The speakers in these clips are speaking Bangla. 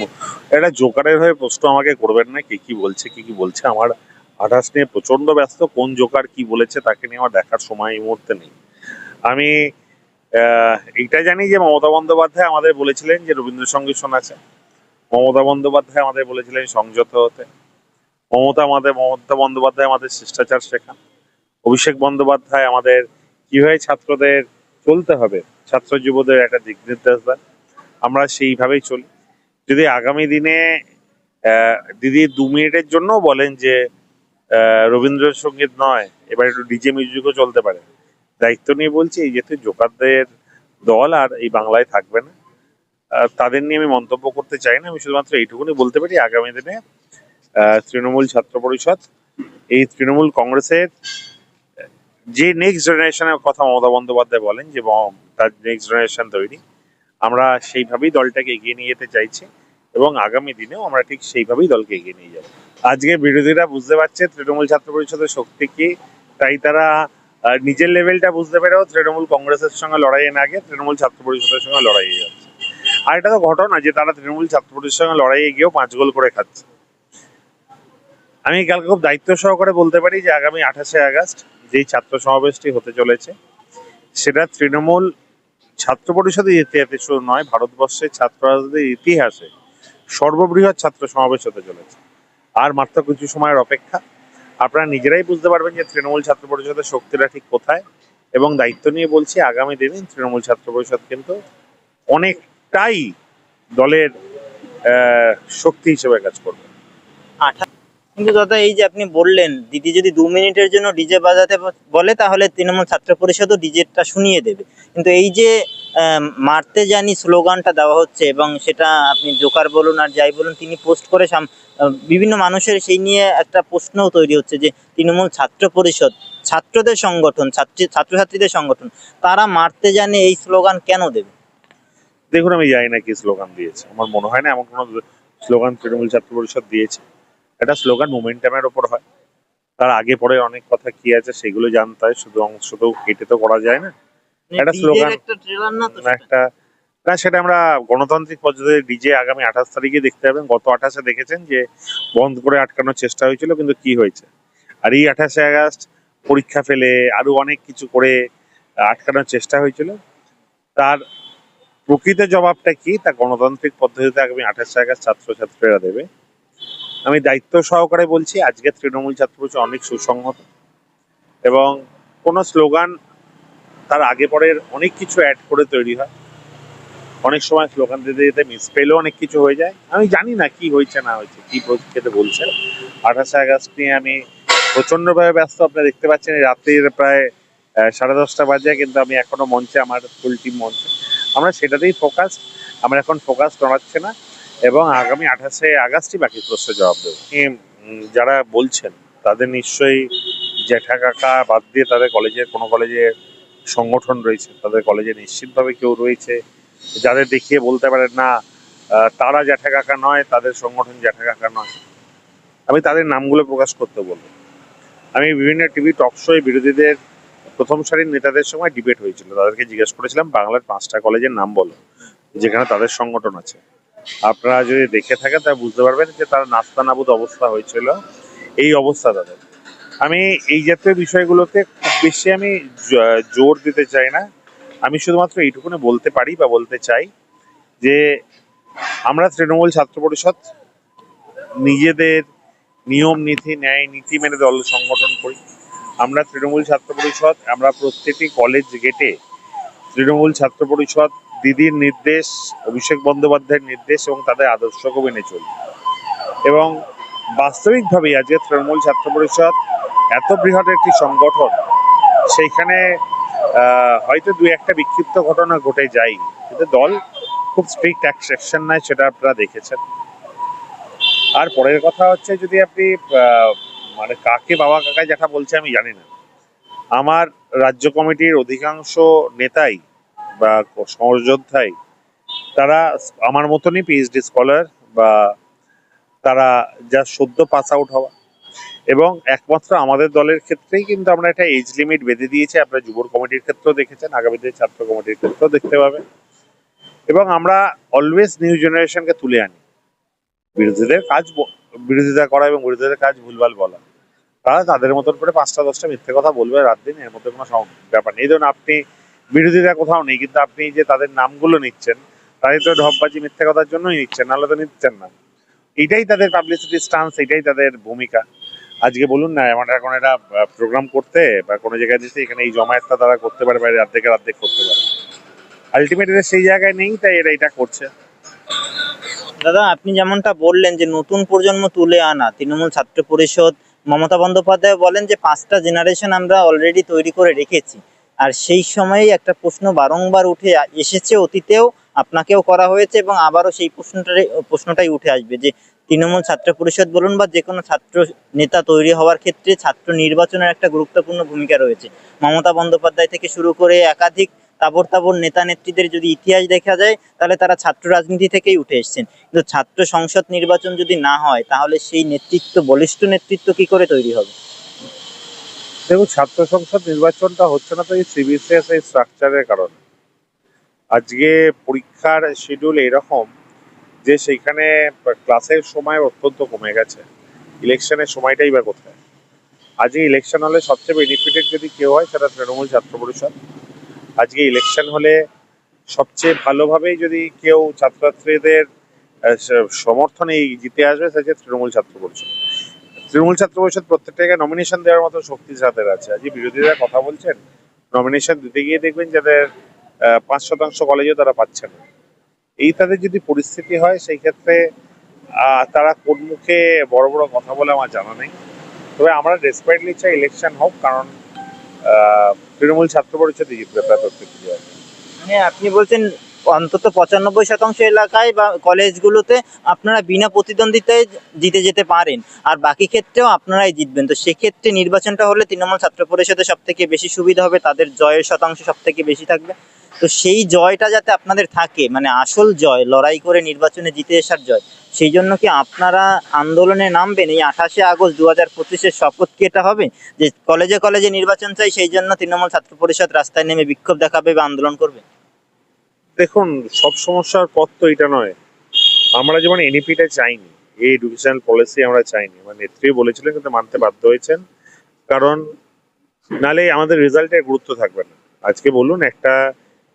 দেখুন এটা জোকারের হয়ে প্রশ্ন আমাকে করবেন না, কে কি বলছে, কি কি বলছে? আমার আঠাশ নিয়ে প্রচণ্ড ব্যস্ত, কোন জোকার কি বলেছে তাকে নিয়ে আমার দেখার সময় এই মুহূর্তে নেই। আমি এইটা জানি যে মমতা বন্দ্যোপাধ্যায় আমাদের বলেছিলেন যে রবীন্দ্রসঙ্গীত শোনাচ্ছে। মমতা বন্দ্যোপাধ্যায় আমাদের বলেছিলেন সংযত হতে। মমতা আমাদের, মমতা বন্দ্যোপাধ্যায় আমাদের শিষ্টাচার শেখান। অভিষেক বন্দ্যোপাধ্যায় আমাদের কীভাবে ছাত্রদের চলতে হবে, ছাত্র যুবদের একটা দিক নির্দেশ দেন। আমরা সেইভাবেই চলি। যদি আগামী দিনে দিদি দু মিনিটের জন্য বলেন যে রবীন্দ্রসঙ্গীত নয়, এবার একটু ডিজে মিউজিকও চলতে পারে। দায়িত্ব নিয়ে বলছি, এই যেহেতু জোকারদের দল আর এই বাংলায় থাকবে না তাদের নিয়ে আমি মন্তব্য করতে চাই না, আমি শুধুমাত্র এইটুকুনি বলতে পারি, আগামী দিনে তৃণমূল ছাত্র পরিষদ, এই তৃণমূল কংগ্রেসের, যে নেক্সট জেনারেশনের কথা মমতা বন্দ্যোপাধ্যায় বলেন যে তার নেক্সট জেনারেশন তৈরি। আমরা সেইভাবেই দলটাকে এগিয়ে নিয়ে যেতে চাইছি এবং আগামী দিনেও আমরা ঠিক সেইভাবেই দলকে এগিয়ে নিয়ে যাব। আজকে বিরোধীরা বুঝতে পারছে তৃণমূল ছাত্র পরিষদের শক্তি কি, তাই তারা নিজের লেভেলটা বুঝতে পেরেও তৃণমূল কংগ্রেসের সঙ্গে লড়াইয়ে না গিয়ে তৃণমূল ছাত্র পরিষদের সঙ্গে লড়াইয়ে যাচ্ছে। আর এটা তো ঘটনা যে তারা তৃণমূল ছাত্র পরিষদের সঙ্গে লড়াইয়ে গিয়েও পাঁচ গোল করে খাচ্ছে। আমি কালকে খুব দায়িত্ব সহকারে বলতে পারি যে আগামী আঠাশে আগস্ট যেই ছাত্র সমাবেশটি হতে চলেছে, সেটা তৃণমূল ছাত্র পরিষদের ইতিহাসে শুধু নয়, ভারতবর্ষের ছাত্র রাজনীতির ইতিহাসে সর্ববৃহৎ ছাত্র সমাবেশ হতে চলেছে। আর মাত্র কিছু সময়ের অপেক্ষা। আপনারা নিজেরাই বুঝতে পারবেন যে তৃণমূল ছাত্র পরিষদের শক্তিটা ঠিক কোথায় এবং দায়িত্ব নিয়ে বলছি, আগামী দিনে তৃণমূল ছাত্র পরিষদ কিন্তু অনেকটাই দলের শক্তি হিসেবে কাজ করবে। আঠা কিন্তু দাদা, এই যে আপনি বললেন, দিদি যদি দু মিনিটের জন্য ডিজে বাজাতে বলে, তাহলে তৃণমূল ছাত্র পরিষদও ডিজেটা শুনিয়ে দেবে। কিন্তু এই যে মারতে জানি স্লোগানটা দেওয়া হচ্ছে এবং সেটা আপনি জোকার বলুন আর যাই বলুন, তিনি পোস্ট করে বিভিন্ন মানুষের সেই নিয়ে একটা প্রশ্নও তৈরি হচ্ছে যে, তৃণমূল ছাত্র পরিষদ, ছাত্রদের সংগঠন, ছাত্রী ছাত্রছাত্রীদের সংগঠন, তারা মারতে জানে এই স্লোগান কেন দেবে? দেখুন, আমি জানি না কি স্লোগান দিয়েছে। আমার মনে হয় না এমন কোনো স্লোগান তৃণমূল ছাত্র পরিষদ দিয়েছে। এটা স্লোগান মোমেন্টামের ওপর হয়। তার আগে পরে অনেক কথা কি আছে সেগুলো জানতে হয় শুধু অংশ তো কেটে তো করা যায় না। একটা স্লোগান। একটা না সেটা? একটা না সেটা আমরা গণতান্ত্রিক পদ্ধতিতে ডিজে আগামী আঠাশ তারিখে দেখতে পাবেন। গত আঠাশে দেখেছেন যে বন্ধ করে আটকানোর চেষ্টা হয়েছিল কিন্তু কি হয়েছে? আর এই আঠাশে আগস্ট পরীক্ষা ফেলে আরও অনেক কিছু করে আটকানোর চেষ্টা হয়েছিল। তার প্রকৃত জবাবটা কি? তা গণতান্ত্রিক পদ্ধতিতে আগামী আঠাশে আগস্ট ছাত্রছাত্রীরা দেবে। আমি দায়িত্ব সহকারে বলছি, আজকে তৃণমূল ছাত্র পরিষদ অনেক সুসংহত। এবং কোনো স্লোগান তার আগে পরের অনেক কিছু অ্যাড করে তৈরি হয়। অনেক সময় স্লোগান দিতে দিতে মিসপেলেও অনেক কিছু হয়ে যায়। আমি জানি না কি হয়েছে, না হয়েছে, কি পরিস্থিতিতে বলছেন। আঠাশে আগস্ট নিয়ে আমি প্রচন্ডভাবে ব্যস্ত আপনি দেখতে পাচ্ছেন রাত্রির প্রায় সাড়ে দশটা বাজে, কিন্তু আমি এখনও মঞ্চে, আমার ফুল টিম মঞ্চে। আমরা সেটাতেই ফোকাস আমরা এখন ফোকাস নড়াচ্ছে না। এবং আগামী আঠাশে আগস্টই বাকি প্রশ্নের জবাব দেবো। যারা বলছেন, তাদের নিশ্চয়ই জ্যাঠা কাকা বাদ দিয়ে তাদের কলেজের কোনো কলেজে সংগঠন রয়েছে, তাদের কলেজে নিশ্চিতভাবে কেউ রয়েছে। যাদের দেখিয়ে বলতে পারেন না তারা জ্যাঠা কাকা নয়, তাদের সংগঠন জ্যাঠা কাকা নয়। আমি তাদের নামগুলো প্রকাশ করতে বলব। আমি বিভিন্ন টিভি টক শোয়ে বিরোধীদের, প্রথম সারির নেতাদের সময় ডিবেট হয়েছিল। তাদেরকে জিজ্ঞেস করেছিলাম, বাংলার পাঁচটা কলেজের নাম বলো, যেখানে তাদের সংগঠন আছে। আপনারা যদি দেখে থাকেন তা বুঝতে পারবেন যে তারা নাস্তানাবুদ অবস্থা হয়েছিল। এই অবস্থা তাদের। আমি এই জাতীয় বিষয়গুলোতে খুব বেশি আমি জোর দিতে চাই না। আমি শুধুমাত্র এইটুকুনি বলতে পারি বা বলতে চাই যে, আমরা তৃণমূল ছাত্র পরিষদ নিজেদের নিয়ম, নীতি, ন্যায়, নীতি মেনে দল সংগঠন করি। আমরা তৃণমূল ছাত্র পরিষদ, আমরা প্রত্যেকটি কলেজ গেটে তৃণমূল ছাত্র পরিষদ দিদির নির্দেশ, অভিষেক বন্দ্যোপাধ্যায়ের নির্দেশ এবং তাদের আদর্শকে মেনে চলি। এবং বাস্তবিকভাবে আজকে তৃণমূল ছাত্র পরিষদ এত বৃহৎ একটি সংগঠন, সেইখানে হয়তো দুই একটা বিক্ষিপ্ত ঘটনা ঘটে যায় কিন্তু দল খুব স্ট্রিক্ট অ্যাকশন নেয়, সেটা আপনারা দেখেছেন। আর পরের কথা হচ্ছে যদি আপনি মানে কাকে বাবা কাকা যেটা বলছে আমি জানি না। আমার রাজ্য কমিটির অধিকাংশ নেতাই বা সহযোদ্ধাই, তারা আমার মতনই পিএইচডি স্কলার বা তারা যা সদ্য পাস আউট হওয়া। এবং একমাত্র আমাদের দলের ক্ষেত্রেই কিন্তু আমরা একটা এজ লিমিট বেঁধে দিয়েছি। আপনারা যুব কমিটির ক্ষেত্রেও দেখেছেন আগামী দিনে ছাত্র কমিটির ক্ষেত্রেও দেখতে পাবেন। এবং আমরা অলওয়েজ নিউ জেনারেশনকে তুলে আনি। বিরোধীদের কাজ বিরোধিতা করা এবং বিরোধীদের কাজ ভুলভাল বলা। তারা তাদের মতন করে পাঁচটা, দশটা মিথ্যে কথা বলবে রাত দিন, এর মধ্যে কোনো ব্যাপার নেই। ধরুন আপনি বিরোধীরা কোথাও নেই, কিন্তু আপনি যে তাদের নামগুলো নিচ্ছেন, তাদের তো ঢপবাজি মিথ্যা কথার জন্যই নিচ্ছেন, নাহলে তো নিচ্ছেন না। এটাই তাদের পাবলিসিটি স্টান্স এটাই তাদের ভূমিকা। আজকে বলুন না, আমার এখন একটা প্রোগ্রাম করতে, বা কোনো জায়গায় দিতে এখানে এই জমায়েতটা তারা করতে পারে, বা অর্ধেকের অর্ধেক করতে পারে। আলটিমেটলি সেই জায়গায় নেই, তাই এরা এটা করছে। দাদা, আপনি যেমনটা বললেন যে নতুন প্রজন্ম তুলে আনা, তৃণমূল ছাত্র পরিষদ, মমতা বন্দ্যোপাধ্যায় বলেন যে পাঁচটা জেনারেশন আমরা অলরেডি তৈরি করে রেখেছি। আর সেই সময়েই একটা প্রশ্ন বারংবার উঠে এসেছে অতীতেও, আপনাকেও করা হয়েছে এবং আবারও সেই প্রশ্নটাই প্রশ্নটাই উঠে আসবে যে তৃণমূল ছাত্র পরিষদ বলুন বা যে কোনো ছাত্র নেতা তৈরি হওয়ার ক্ষেত্রে ছাত্র নির্বাচনের একটা গুরুত্বপূর্ণ ভূমিকা রয়েছে। মমতা বন্দ্যোপাধ্যায় থেকে শুরু করে একাধিক তাবর তাবর নেতা নেত্রীদের যদি ইতিহাস দেখা যায়, তাহলে তারা ছাত্র রাজনীতি থেকেই উঠে এসেছেন। কিন্তু ছাত্র সংসদ নির্বাচন যদি না হয়, তাহলে সেই নেতৃত্ব, বলিষ্ঠ নেতৃত্ব কি করে তৈরি হবে? দেখুন, ছাত্র সংসদ নির্বাচনটা হচ্ছে না তো এই সিবিসিএস এই স্ট্রাকচারের কারণে। আজকে পরীক্ষার শিডিউল এরকম যে সেইখানে ক্লাসের সময় অত্যন্ত কমে গেছে। ইলেকশনের সময়টাই বা কোথায়? আজকে ইলেকশন হলে সবচেয়ে বেনিফিটেড যদি কেউ হয়, সেটা তৃণমূল ছাত্র পরিষদ। আজকে ইলেকশন হলে সবচেয়ে ভালোভাবেই যদি কেউ ছাত্রছাত্রীদের সমর্থনে জিতে আসবে সেটা তৃণমূল ছাত্র পরিষদ। তৃণমূল ছাত্র পরিষদ প্রত্যেকটাকে নমিনেশন দেওয়ার মতো শক্তি তাদের আছে। আজকে বিরোধীরা কথা বলছেন নমিনেশন দিতে গিয়ে দেখবেন যাদের পাঁচ শতাংশ কলেজেও তারা পাচ্ছে না। এই তাদের যদি পরিস্থিতি হয়, সেই ক্ষেত্রে তারা কোন মুখে বড় বড় কথা বলে আমার জানা নেই। তবে আমরা ডেসপারেটলি চাই ইলেকশন হোক, কারণ তৃণমূল ছাত্র পরিষদই জিতবে প্রত্যেকটি জায়গায় মানে আপনি বলছেন অন্তত পঁচানব্বই শতাংশ এলাকায় বা কলেজগুলোতে আপনারা বিনা প্রতিদ্বন্দ্বিতায় জিতে যেতে পারেন। আর বাকি ক্ষেত্রেও আপনারাই জিতবেন। তো সেক্ষেত্রে নির্বাচনটা হলে তৃণমূল ছাত্র পরিষদের সব থেকে বেশি সুবিধা হবে, তাদের জয়ের শতাংশ সব থেকে বেশি থাকবে। তো সেই জয়টা যাতে আপনাদের থাকে মানে আসল জয়, লড়াই করে নির্বাচনে জিতে আসার জয়, সেই জন্য কি আপনারা আন্দোলনে নামবেন? এই আঠাশে আগস্ট দু হাজার পঁচিশের শপথ কি এটা হবে? যে কলেজে কলেজে নির্বাচন চাই, সেই জন্য তৃণমূল ছাত্র পরিষদ রাস্তায় নেমে বিক্ষোভ দেখাবে বা আন্দোলন করবে? দেখুন, সব সমস্যার পথ তো এটা নয়। আমরা যেমন এনইপিটা চাইনি, এই এডুকেশনাল পলিসি আমরা চাইনি। আমার নেত্রী বলেছিলেন, কিন্তু মানতে বাধ্য হয়েছেন। কারণ, নালে আমাদের রেজাল্টের গুরুত্ব থাকবে না। আজকে বলুন, একটা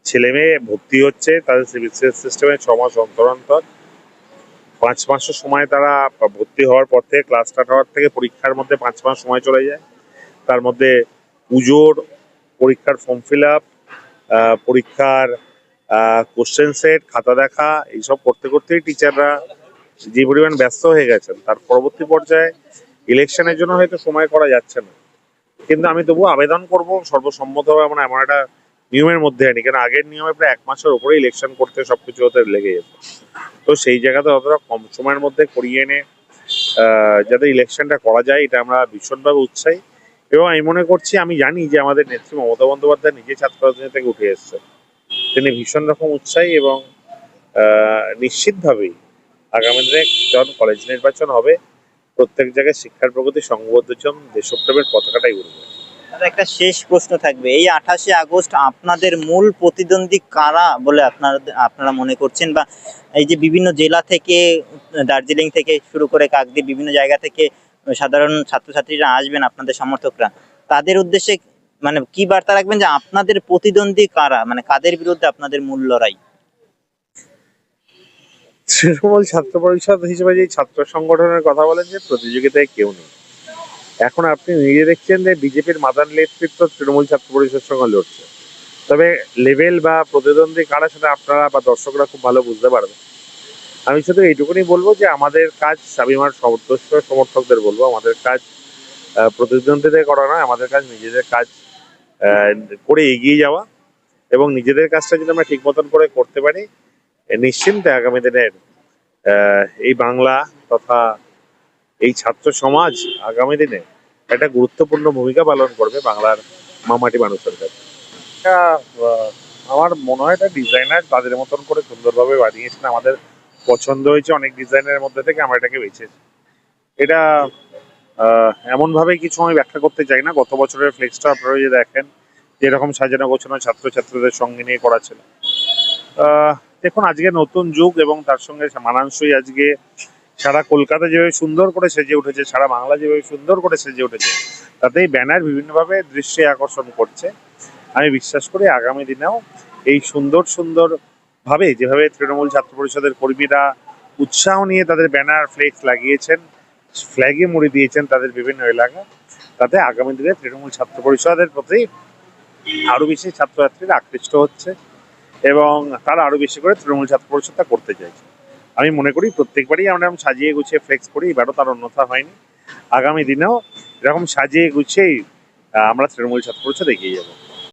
ছেলে মেয়ে ভর্তি হচ্ছে, তাদের সিবিসিএস সিস্টেমে ছ মাস অন্তর অন্তর পাঁচ মাসের সময় তারা ভর্তি হওয়ার পর থেকে ক্লাস স্টার্ট হওয়ার থেকে পরীক্ষার মধ্যে পাঁচ মাস সময় চলে যায়। তার মধ্যে পুজোর পরীক্ষার ফর্ম ফিল আপ পরীক্ষার কোশ্চেন সেট খাতা দেখা, এইসব করতে করতেই টিচাররা যে পরিমাণ ব্যস্ত হয়ে গেছেন, তার পরবর্তী পর্যায়ে ইলেকশনের জন্য হয়তো সময় করা যাচ্ছে না। কিন্তু আমি তবু আবেদন করব, সর্বসম্মতভাবে আমরা এমন একটা নিয়মের মধ্যে আনি, কেন আগের নিয়মে প্রায় এক মাসের উপরে ইলেকশন করতে সবকিছু হতে লেগে যেত। তো সেই জায়গাতে অতটা কম সময়ের মধ্যে করিয়ে এনে যাতে ইলেকশনটা করা যায়, এটা আমরা ভীষণভাবে উৎসাহী। এবং আমি মনে করছি, আমি জানি যে আমাদের নেত্রী মমতা বন্দ্যোপাধ্যায় নিজে ছাত্র রাজনীতি থেকে উঠে এসছে তিনি ভীষণ রকম উৎসাহী এবং নিশ্চিতভাবেই আগামী দিনে যখন কলেজ নির্বাচন হবে, প্রত্যেক জায়গায় শিক্ষার প্রগতি সংবদ্ধ দেশপ্রেমের পতাকাটাই উঠবে একটা শেষ প্রশ্ন থাকবে। এই আঠাশে আগস্ট আপনাদের মূল প্রতিদ্বন্দ্বী কারা বলে আপনারা আপনারা মনে করছেন? বা এই যে বিভিন্ন জেলা থেকে, দার্জিলিং থেকে শুরু করে কাকদ্বীপ, বিভিন্ন জায়গা থেকে সাধারণ ছাত্রছাত্রীরা আসবেন আপনাদের সমর্থকরা। তাদের উদ্দেশ্যে মানে কি বার্তা রাখবেন যে আপনাদের প্রতিদ্বন্দ্বী কারা? মানে কাদের বিরুদ্ধে আপনাদের মূল লড়াই? তৃণমূল ছাত্র পরিষদ হিসেবে যে ছাত্র সংগঠনের কথা বলেন যে প্রতিযোগিতায় কেউ নেই। এখন আপনি নিজে দেখছেন যে বিজেপির মাদার নেতৃত্ব তৃণমূল ছাত্র পরিষদের সঙ্গে লড়ছে। তবে লেভেল বা প্রতিদ্বন্দ্বী কারা সেটা আপনারা বা দর্শকরা খুব ভালো বুঝতে পারবেন। আমি শুধু এইটুকুনি বলব যে আমাদের কাজ স্বাভিমান সদস্য সমর্থকদের বলব, আমাদের কাজ আহ, প্রতিদ্বন্দ্বীদের করা নয় আমাদের কাজ নিজেদের কাজ করে এগিয়ে যাওয়া এবং নিজেদের কাজটা যদি আমরা ঠিক মতন করে করতে পারি নিশ্চিন্তে আগামী দিনের এই বাংলা তথা এই ছাত্র সমাজ আগামী দিনে একটা গুরুত্বপূর্ণ ভূমিকা পালন করবে বাংলার মামাটি মানুষের কাছে আমার মনে হয় এটা ডিজাইনার তাদের মতন করে সুন্দরভাবে বানিয়েছেন। আমাদের পছন্দ হয়েছে অনেক ডিজাইনের মধ্যে থেকে আমরা এটাকে বেছেছি এটা এমনভাবে কিছু আমি ব্যাখ্যা করতে চাই না। গত বছরের ফ্লেক্সটা আপনারা যদি দেখেন, যেরকম সাজানো গোছানো ছাত্রছাত্রীদের সঙ্গে নিয়ে করা ছিল। দেখুন, আজকে নতুন যুগ এবং তার সঙ্গে মানানসই আজকে সারা কলকাতা যেভাবে সুন্দর করে সেজে উঠেছে, সারা বাংলা যেভাবে সুন্দর করে সেজে উঠেছে, তাতেই ব্যানার বিভিন্নভাবে দৃশ্যে আকর্ষণ করছে। আমি বিশ্বাস করি আগামী দিনেও এই সুন্দর সুন্দর ভাবে যেভাবে তৃণমূল ছাত্র পরিষদের কর্মীরা উৎসাহ নিয়ে তাদের ব্যানার, ফ্লেক্স লাগিয়েছেন ফ্ল্যাগে মুড়ি দিয়েছেন তাদের বিভিন্ন এলাকা। তাতে আগামী দিনে তৃণমূল ছাত্র পরিষদের প্রতি আরও বেশি ছাত্রছাত্রীরা আকৃষ্ট হচ্ছে এবং তারা আরও বেশি করে তৃণমূল ছাত্র পরিষদটা করতে চাইছে। আমি মনে করি প্রত্যেকবারই আমরা এরকম সাজিয়ে গুছিয়ে ফ্লেক্স করি, এবারও তার অন্যথা হয়নি। আগামী দিনেও এরকম সাজিয়ে গুছিয়েই আমরা তৃণমূল ছাত্র পরিষদ এগিয়ে যাব।